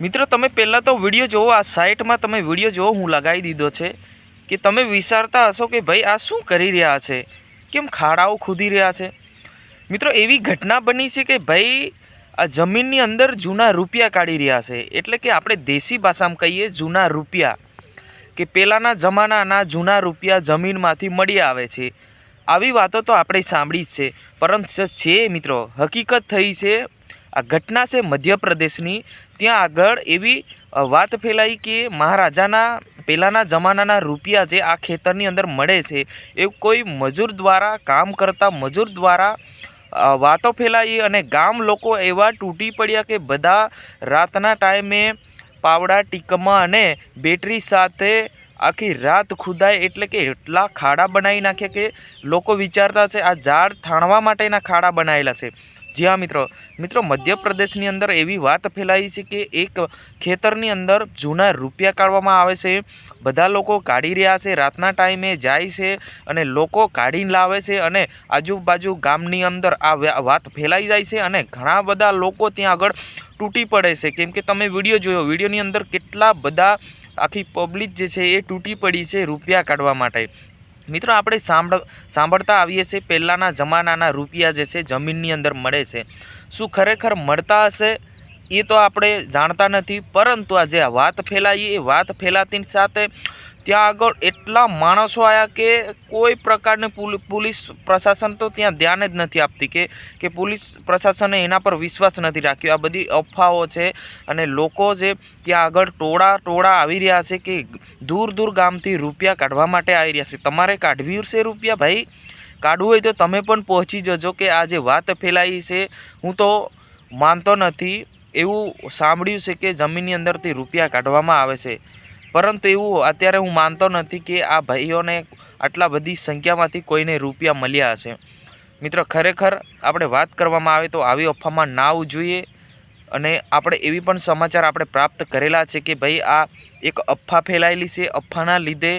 મિત્રો, તમે પહેલાં તો વીડિયો જોવો, આ સાઇટમાં તમે વીડિયો જોવો, હું લગાવી દીધો છે, કે તમે વિચારતા હશો કે ભાઈ આ શું કરી રહ્યા છે? કેમ ખાડાઓ ખોદી રહ્યા છે? મિત્રો, એવી ઘટના બની છે કે ભાઈ આ જમીનની અંદર જૂના રૂપિયા કાઢી રહ્યા છે. એટલે કે આપણે દેશી ભાષામાં કહીએ જૂના રૂપિયા, કે પહેલાંના જમાનાના જૂના રૂપિયા જમીનમાંથી મળી આવે છે. આવી વાતો તો આપણે સાંભળી જ છે. પરંતુ છે, મિત્રો, હકીકત થઈ છે આ ઘટના છે મધ્યપ્રદેશની. ત્યાં આગળ એવી વાત ફેલાઈ કે મહારાજાના પહેલાંના જમાનાના રૂપિયા જે આ ખેતરની અંદર મળે છે, એ કોઈ મજૂર દ્વારા, કામ કરતા મજૂર દ્વારા વાતો ફેલાઈ અને ગામ લોકો એવા તૂટી પડ્યા કે બધા રાતના ટાઈમે પાવડા, ટીકમાં અને બેટરી સાથે આખી રાત ખુદાય એટલે કે એટલા ખાડા બનાવી નાખ્યા કે લોકો વિચારતા છે આ ઝાડ થાણવા માટેના ખાડા બનાવેલા છે. જી હા મિત્રો મિત્રો મધ્યપ્રદેશની અંદર એવી વાત ફેલાઈ છે કે એક ખેતરની અંદર જૂના રૂપિયા કાઢવામાં આવે છે. બધા લોકો કાઢી રહ્યા છે, રાતના ટાઈમે જાય છે અને લોકો કાઢીને લાવે છે અને આજુબાજુ ગામની અંદર આ વાત ફેલાઈ જાય છે અને ઘણા બધા લોકો ત્યાં આગળ તૂટી પડે છે. કેમ કે તમે વીડિયો જોયો, વિડીયોની અંદર કેટલા બધા આખી પબ્લિક જે છે એ તૂટી પડી છે રૂપિયા કાઢવા માટે. મિત્રો, આપણે સાંભળ, સાંભળતા આવીએ છીએ, પહેલાંના જમાનાના રૂપિયા જે છે, જમીનની અંદર મળે છે. શું ખરેખર મળતા હશે? એ તો આપણે જાણતા નથી, પરંતુ આ જે વાત ફેલાઈ, એ વાત ફેલાતી સાથે ત્યાં આગળ એટલા માણસો આવ્યા કે કોઈ પ્રકારની પુલ- પોલીસ પ્રશાસન તો ત્યાં ધ્યાન જ નથી આપતી કે કે પોલીસ પ્રશાસને એના પર વિશ્વાસ નથી રાખ્યો. આ બધી અફવાઓ છે અને લોકો જે ત્યાં આગળ ટોળા ટોળા આવી રહ્યા છે કે દૂર દૂર ગામથી રૂપિયા કાઢવા માટે આવી રહ્યા છે. તમારે કાઢવી છે રૂપિયા ભાઈ? કાઢવું હોય તો તમે પણ પહોંચી જજો કે આ જે વાત ફેલાઈ છે, હું તો માનતો નથી. એવું સાંભળ્યું છે કે જમીનની અંદરથી રૂપિયા કાઢવામાં આવે છે. પરંતુ એવું અત્યારે હું માનતો નથી કે આ ભાઈઓને આટલા બધી સંખ્યામાંથી કોઈને રૂપિયા મળ્યા હશે. મિત્રો, ખરેખર આપણે વાત કરવામાં આવે તો આવી અફવામાં ના આવવું જોઈએ અને આપણે એવી પણ સમાચાર આપણે પ્રાપ્ત કરેલા છે કે ભાઈ આ એક અફવા ફેલાયેલી છે. અફવાના લીધે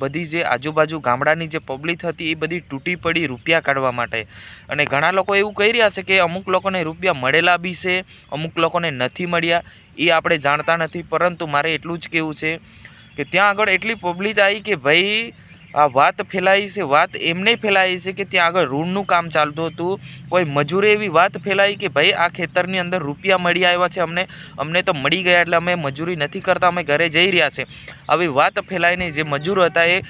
બધી જે આજુબાજુ ગામડાની જે પબ્લિક હતી એ બધી તૂટી પડી રૂપિયા કાઢવા માટે. અને ઘણા લોકો એવું કહી રહ્યા છે કે અમુક લોકોને રૂપિયા મળેલા બી છે, અમુક લોકોને નથી મળ્યા, એ આપણે જાણતા નથી. પરંતુ મારે એટલું જ કહેવું છે કે ત્યાં આગળ એટલી પબ્લિક આવી કે ભાઈ આ વાત ફેલાઈ છે, વાત એમને ફેલાઈ છે કે ત્યાં આગળ ઋણનું કામ ચાલતું હતું. કોઈ મજૂરે એવી વાત ફેલાઈ કે ભાઈ, આ ખેતરની અંદર રૂપિયા મળી આવ્યા છે, અમને અમને તો મળી ગયા એટલે અમે મજૂરી નથી કરતા, અમે ઘરે જઈ રહ્યા છે. આવી વાત ફેલાઈને જે મજૂર હતા એ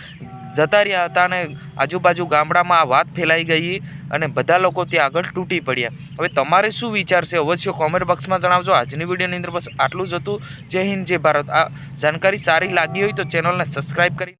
જતા રહ્યા હતા અને આજુબાજુ ગામડામાં આ વાત ફેલાઈ ગઈ અને બધા લોકો ત્યાં આગળ તૂટી પડ્યા. હવે તમારે શું વિચાર છે? અવશ્ય કોમેન્ટ બોક્સમાં જણાવજો. આજની વિડીયોની અંદર બસ આટલું જ હતું. જય હિન્દ, જય ભારત. આ જાણકારી સારી લાગી હોય તો ચેનલને સબસ્ક્રાઈબ કરી